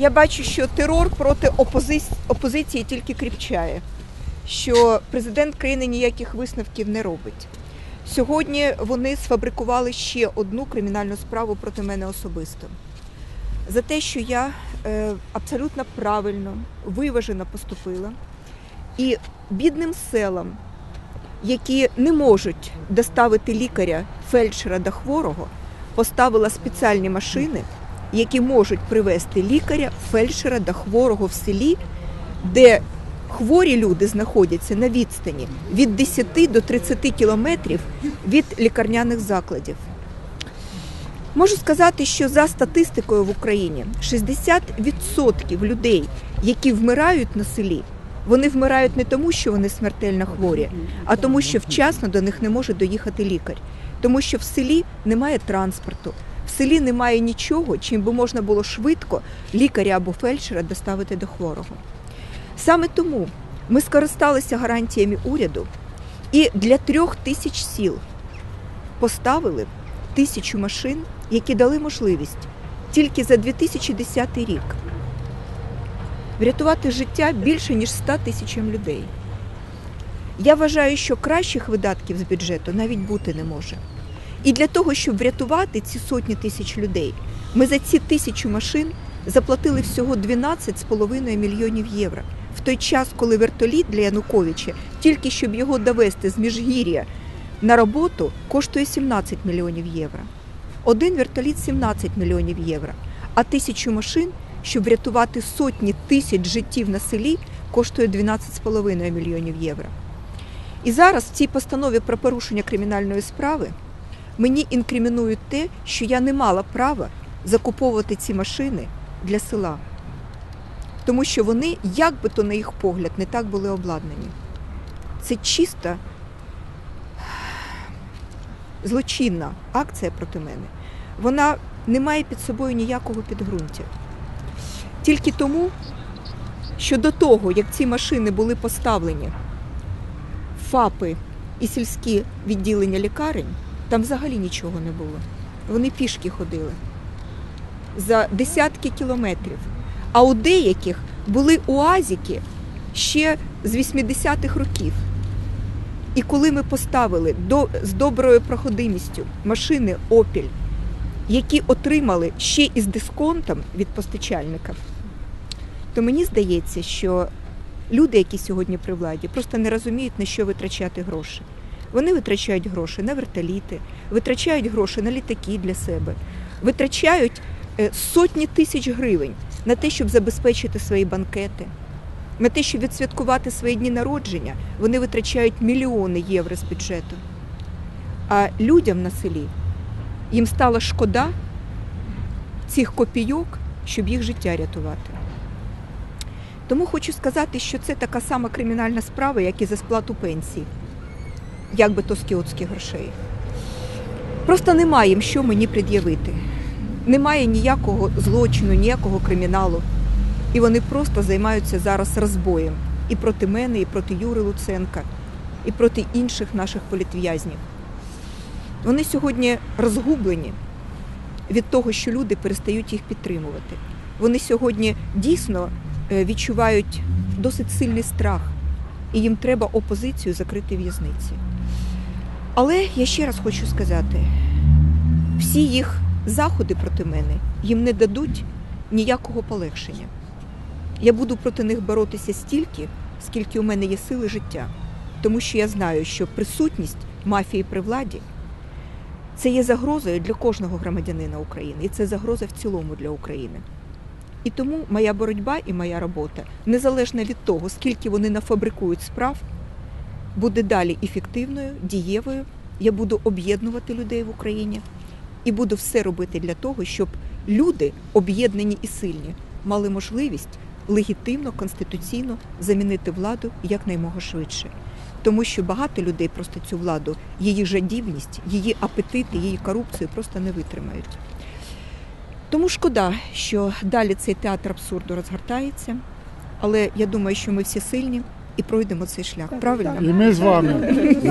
Я бачу, що терор проти опози- опозиції тільки кріпчає, що президент країни ніяких висновків не робить. Сьогодні вони сфабрикували ще одну кримінальну справу проти мене особисто. За те, що я е, абсолютно правильно, виважено поступила, і бідним селам, які не можуть доставити лікаря, фельдшера до хворого, поставила спеціальні машини, які можуть привезти лікаря, фельдшера до хворого в селі, де хворі люди знаходяться на відстані від 10 до 30 кілометрів від лікарняних закладів. Можу сказати, що за статистикою в Україні 60% людей, які вмирають на селі, вони вмирають не тому, що вони смертельно хворі, а тому, що вчасно до них не може доїхати лікар. Тому що в селі немає транспорту, селі немає нічого, чим би можна було швидко лікаря або фельдшера доставити до хворого. Саме тому ми скористалися гарантіями уряду і для трьох тисяч сіл поставили тисячу машин, які дали можливість тільки за 2010 рік врятувати життя більше ніж 100 тисячам людей. Я вважаю, що кращих видатків з бюджету навіть бути не може. І для того, щоб врятувати ці сотні тисяч людей, ми за ці тисячу машин заплатили всього 12,5 мільйонів євро. В той час, коли вертоліт для Януковича, тільки щоб його довести з Міжгір'я на роботу, коштує 17 мільйонів євро. Один вертоліт 17 мільйонів євро, а тисячу машин, щоб врятувати сотні тисяч життів на селі, коштує 12,5 мільйонів євро. І зараз в цій постанові про порушення кримінальної справи мені інкримінують те, що я не мала права закуповувати ці машини для села. Тому що вони, як би то на їх погляд, не так були обладнані. Це чиста злочинна акція проти мене. Вона не має під собою ніякого підґрунтя. Тільки тому, що до того, як ці машини були поставлені, ФАПи і сільські відділення лікарень, там взагалі нічого не було. Вони пішки ходили за десятки кілометрів. А у деяких були уазики ще з 80-х років. І коли ми поставили до, з доброю проходимістю машини Опіль, які отримали ще із дисконтом від постачальників, то мені здається, що люди, які сьогодні при владі, просто не розуміють, на що витрачати гроші. Вони витрачають гроші на вертоліти, витрачають гроші на літаки для себе, витрачають е, сотні тисяч гривень на те, щоб забезпечити свої банкети, на те, щоб відсвяткувати свої дні народження, вони витрачають мільйони євро з бюджету. А людям на селі їм стало шкода цих копійок, щоб їх життя рятувати. Тому хочу сказати, що це така сама кримінальна справа, як і за сплату пенсії, як би то з кіотських грошей. Просто немає їм що мені пред'явити. Немає ніякого злочину, ніякого криміналу. І вони просто займаються зараз розбоєм і проти мене, і проти Юри Луценка, і проти інших наших політв'язнів. Вони сьогодні розгублені від того, що люди перестають їх підтримувати. Вони сьогодні дійсно е, відчувають досить сильний страх, і їм треба опозицію закрити в'язниці. Але я ще раз хочу сказати: всі їх заходи проти мене їм не дадуть ніякого полегшення. Я буду проти них боротися стільки, скільки у мене є сили життя, тому що я знаю, що присутність мафії при владі це є загрозою для кожного громадянина України, і це загроза в цілому для України. І тому моя боротьба і моя робота, незалежно від того, скільки вони нафабрикують справ, буде далі ефективною, дієвою. Я буду об'єднувати людей в Україні і буду все робити для того, щоб люди, об'єднані і сильні, мали можливість легітимно, конституційно замінити владу якнаймога швидше. Тому що багато людей просто цю владу, її жадібність, її апетити, її корупцію просто не витримають. Тому шкода, що далі цей театр абсурду розгортається, але я думаю, що ми всі сильні і пройдемо цей шлях. Правильно? І ми з вами.